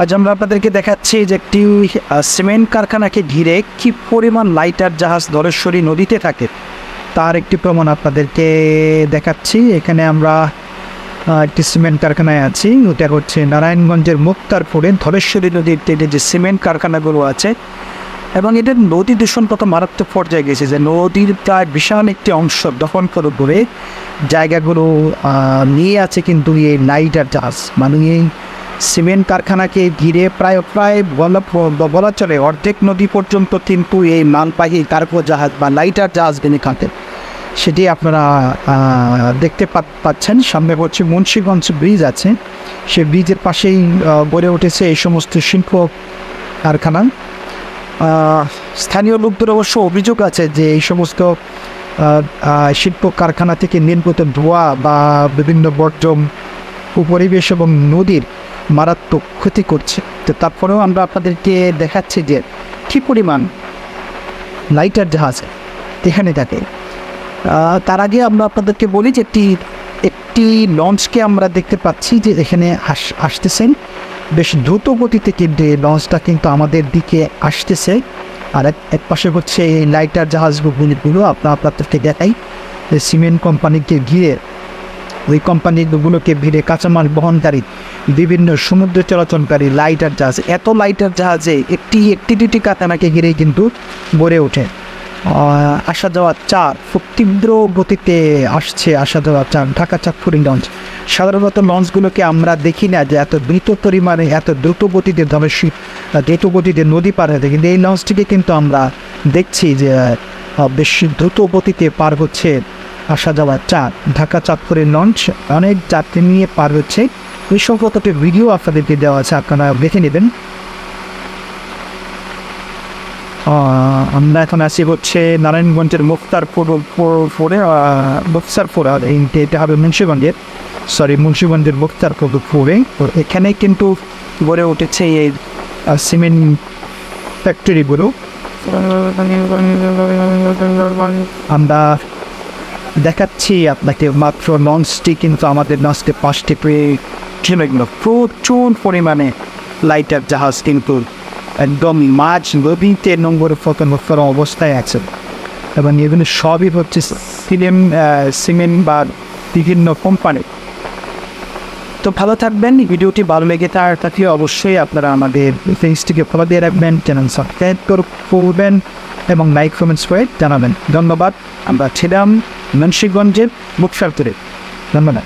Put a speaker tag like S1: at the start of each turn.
S1: আজ আমরা আপনাদেরকে দেখাচ্ছি যে একটি সিমেন্ট কারখানাকে ঘিরে কি পরিমাণ লাইটার জাহাজ ধরেশ্বরী নদীতে থাকে তার একটি প্রমাণ আপনাদেরকে দেখাচ্ছি। এখানে আমরা একটি সিমেন্ট কারখানায় আছি। ওটা হচ্ছে নারায়ণগঞ্জের মুক্তারপুরে ধলেশ্বরী নদীর তীরে যে সিমেন্ট কারখানাগুলো আছে। এবং এদের নদী দূষণ কত মারাত্মক পর্যায়ে গেছে যে নদীর প্রায় বিশাল একটি অংশ দখল করে করে জায়গাগুলো নিয়ে আছে কিন্তু এই লাইটার জাহাজ। মানে সিমেন্ট কারখানাকে ঘিরে প্রায় প্রায় বলা বলা চলে অর্ধেক নদী পর্যন্ত কিন্তু এই মালবাহী কার্গো জাহাজ বা লাইটার জাহাজ বেনে কাটে সেটি আপনারা দেখতে পাচ্ছেন। সামনে হচ্ছে মুন্সীগঞ্জ ব্রিজ আছে। সে ব্রিজের পাশেই গড়ে উঠেছে এই সমস্ত শিল্প কারখানা। স্থানীয় লোকদের অবশ্য অভিযোগ আছে যে এই সমস্ত শিল্প কারখানা থেকে নির্গত ধোঁয়া বা বিভিন্ন বর্জ্য পরিবেশ এবং নদীর মারাত্মক ক্ষতি করছে। তো তারপরেও আমরা আপনাদেরকে দেখাচ্ছি যে কী পরিমাণ লাইটার জাহাজ এখানে থাকে। তার আগে আমরা আপনাদেরকে বলি যে একটি একটি লঞ্চকে আমরা দেখতে পাচ্ছি যে এখানে আস আসতেছেন বেশ দ্রুত গতিতে কিন্তু এই লঞ্চটা কিন্তু আমাদের দিকে আসতেছে। আর এক পাশে হচ্ছে এই লাইটার জাহাজগুলো আপনার আপনাদেরকে দেখাই। যে সিমেন্ট কোম্পানিকে ঘিরে ওই কোম্পানিগুলোকে ভিড়ে কাঁচামাল বহনকারী বিভিন্ন সমুদ্র চলাচলকারী লাইটার জাহাজ, এত লাইটার জাহাজে একটি একটি দুটি কাতানাকে ঘিরেই কিন্তু গড়ে ওঠে। আসা যাওয়া চার খুব তীব্র গতিতে আসছে আসা যাওয়া চার ঢাকা চাঁদপুরি লঞ্চ। সাধারণত লঞ্চগুলোকে আমরা দেখি না যে এত দ্রুত পরিমাণে, এত দ্রুত গতিতে ধরে দ্রুত গতিতে নদী পার হতে কিন্তু এই লঞ্চটিকে কিন্তু আমরা দেখছি যে বেশ দ্রুত গতিতে পার হচ্ছে। আসা যাওয়া চাঁদ ঢাকা চাঁদপুরের লঞ্চ অনেক যাত্রী নিয়ে পার হচ্ছে। ওই সম্পর্কে একটা ভিডিও আপনাদেরকে দেওয়া আছে আপনারা দেখে নেবেন। আমরা এখন আছি হচ্ছে নারায়ণগঞ্জের মুক্তারপুর পুর- পুরে আহ, মুক্তারপুর আর এটা হবে মুন্সিগঞ্জের সরি মুন্সিগঞ্জের মুক্তারপুর। পুরে তো এখানে কিন্তু গড়ে উঠেছে এই সিমেন্ট ফ্যাক্টরিগুলো। আমরা দেখাচ্ছি আপনাকে মাত্র লঞ্চটি কিন্তু আমাদের লঞ্চটি পাঁচটি পেয়ে প্রচুর পরিমাণে লাইটার জাহাজ কিন্তু একদম মাঝ নদীতে নম্বরে ফতন অবস্থায় আছে। এবং এগুলো সবই হচ্ছে সিমেন্ট সিমেন্ট বা বিভিন্ন কোম্পানি তো ভালো থাকবেন, ভিডিওটি ভালো লেগে তার তাকে অবশ্যই আপনারা আমাদের পেজটিকে ফলো দিয়ে রাখবেন চ্যানেল সাবস্ক্রাইব করবেন এবং লাইক কমেন্টস করে জানাবেন। ধন্যবাদ, আমরা ছিলাম মুন্সিগঞ্জের মুখসারতুরে ধন্যবাদ।